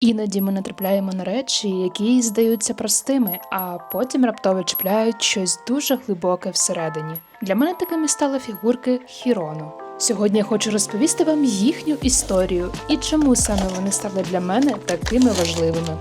Іноді ми натрапляємо на речі, які здаються простими, а потім раптово чіпляють щось дуже глибоке всередині. Для мене такими стали фігурки Хірону. Сьогодні я хочу розповісти вам їхню історію і чому саме вони стали для мене такими важливими.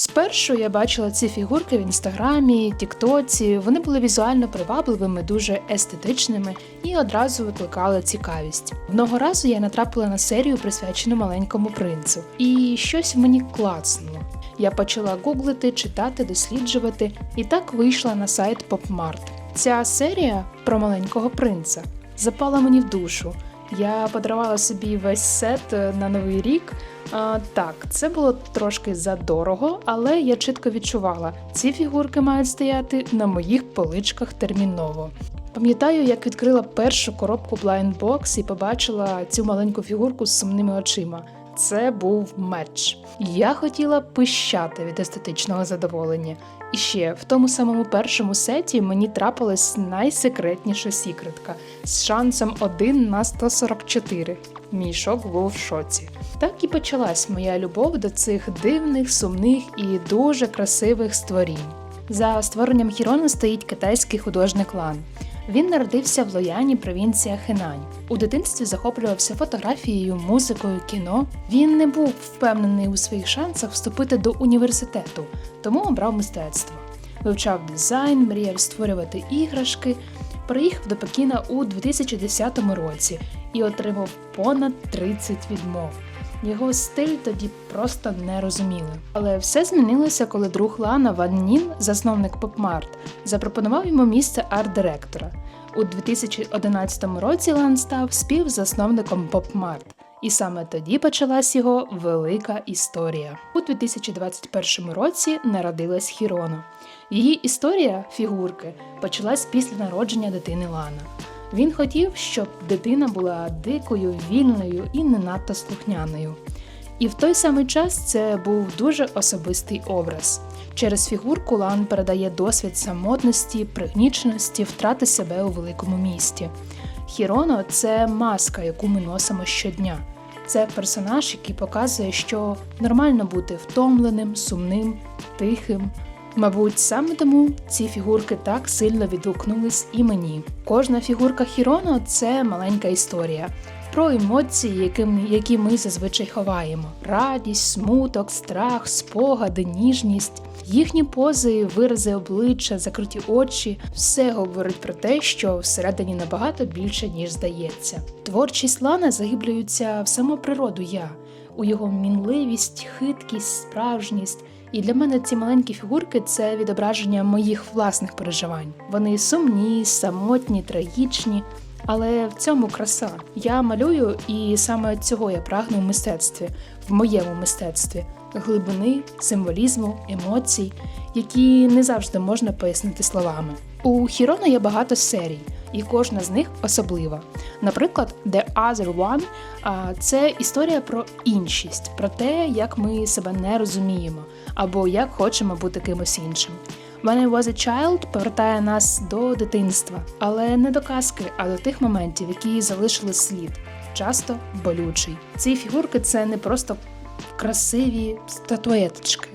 Спершу я бачила ці фігурки в інстаграмі, тіктоці. Вони були візуально привабливими, дуже естетичними і одразу викликали цікавість. Одного разу я натрапила на серію, присвячену маленькому принцу, і щось мені клацнуло. Я почала гуглити, читати, досліджувати, і так вийшла на сайт PopMart. Ця серія про маленького принца запала мені в душу. Я подарувала собі весь сет е, на новий рік. А, так, це було трошки задорого, але я чітко відчувала, ці фігурки мають стояти на моїх поличках терміново. Пам'ятаю, як відкрила першу коробку Blind Box і побачила цю маленьку фігурку з сумними очима. Це був меч. Я хотіла пищати від естетичного задоволення. І ще в тому самому першому сеті мені трапилась найсекретніша сікретка з шансом 1 на 144. Мій шок був в шоці. Так і почалась моя любов до цих дивних, сумних і дуже красивих створінь. За створенням Хірона стоїть китайський художник Лан. Він народився в Лояні, провінція Хенань. У дитинстві захоплювався фотографією, музикою, кіно. Він не був впевнений у своїх шансах вступити до університету, тому обрав мистецтво. Вивчав дизайн, мріяв створювати іграшки. Приїхав до Пекіна у 2010 році і отримав понад 30 відмов. Його стиль тоді просто не розуміли. Але все змінилося, коли друг Лана Ван Нін, засновник PopMart, запропонував йому місце арт-директора. У 2011 році Лан став співзасновником PopMart. І саме тоді почалась його велика історія. У 2021 році народилась Хіроно. Її історія фігурки почалась після народження дитини Лана. Він хотів, щоб дитина була дикою, вільною і не надто слухняною. І в той самий час це був дуже особистий образ. Через фігурку Лан передає досвід самотності, пригніченості, втрати себе у великому місті. Хіроно це маска, яку ми носимо щодня. Це персонаж, який показує, що нормально бути втомленим, сумним, тихим. Мабуть, саме тому ці фігурки так сильно відгукнулись і мені. Кожна фігурка Хіроно це маленька історія про емоції, які ми, які ми зазвичай ховаємо: радість, смуток, страх, спогади, ніжність. Їхні пози, вирази обличчя, закриті очі все говорить про те, що всередині набагато більше, ніж здається. Творчість Лана загиблюється в саму природу я, у його мінливість, хиткість, справжність. І для мене ці маленькі фігурки це відображення моїх власних переживань. Вони сумні, самотні, трагічні, але в цьому краса. Я малюю, і саме цього я прагну в мистецтві, в моєму мистецтві глибини, символізму, емоцій, які не завжди можна пояснити словами. У Хірона є багато серій, і кожна з них особлива. Наприклад, The Other One – це історія про іншість, про те, як ми себе не розуміємо, або як хочемо бути кимось іншим. When I was a child повертає нас до дитинства, але не до казки, а до тих моментів, які залишили слід, часто болючий. Ці фігурки це не просто красиві статуеточки.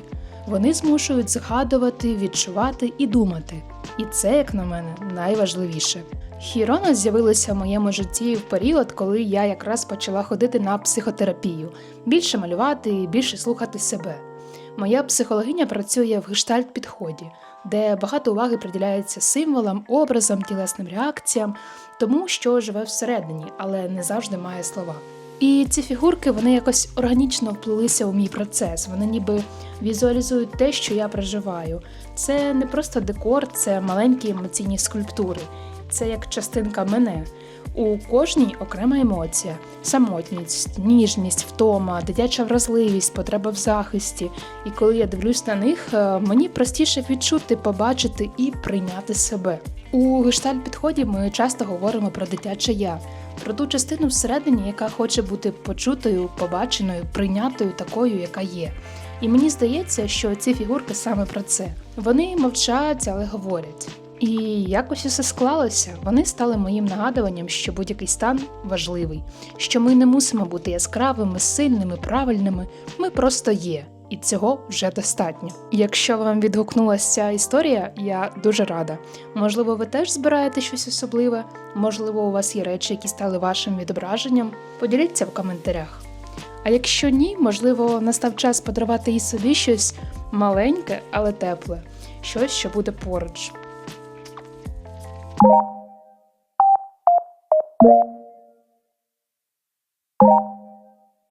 Вони змушують згадувати, відчувати і думати. І це, як на мене, найважливіше. Хірона з'явилася в моєму житті в період, коли я якраз почала ходити на психотерапію, більше малювати і більше слухати себе. Моя психологиня працює в гештальт підході, де багато уваги приділяється символам, образам, тілесним реакціям, тому що живе всередині, але не завжди має слова. І ці фігурки вони якось органічно вплилися у мій процес. Вони ніби візуалізують те, що я переживаю. Це не просто декор, це маленькі емоційні скульптури. Це як частинка мене. У кожній окрема емоція: самотність, ніжність, втома, дитяча вразливість, потреба в захисті. І коли я дивлюсь на них, е, мені простіше відчути, побачити і прийняти себе. У гештальт підході ми часто говоримо про дитяче я, про ту частину всередині, яка хоче бути почутою, побаченою, прийнятою такою, яка є. І мені здається, що ці фігурки саме про це. Вони мовчать, але говорять. І якось усе склалося. Вони стали моїм нагадуванням, що будь-який стан важливий, що ми не мусимо бути яскравими, сильними, правильними. Ми просто є. І цього вже достатньо. Якщо вам відгукнулася ця історія, я дуже рада. Можливо, ви теж збираєте щось особливе, можливо, у вас є речі, які стали вашим відображенням. Поділіться в коментарях. А якщо ні, можливо, настав час подарувати і собі щось маленьке, але тепле, щось, що буде поруч. you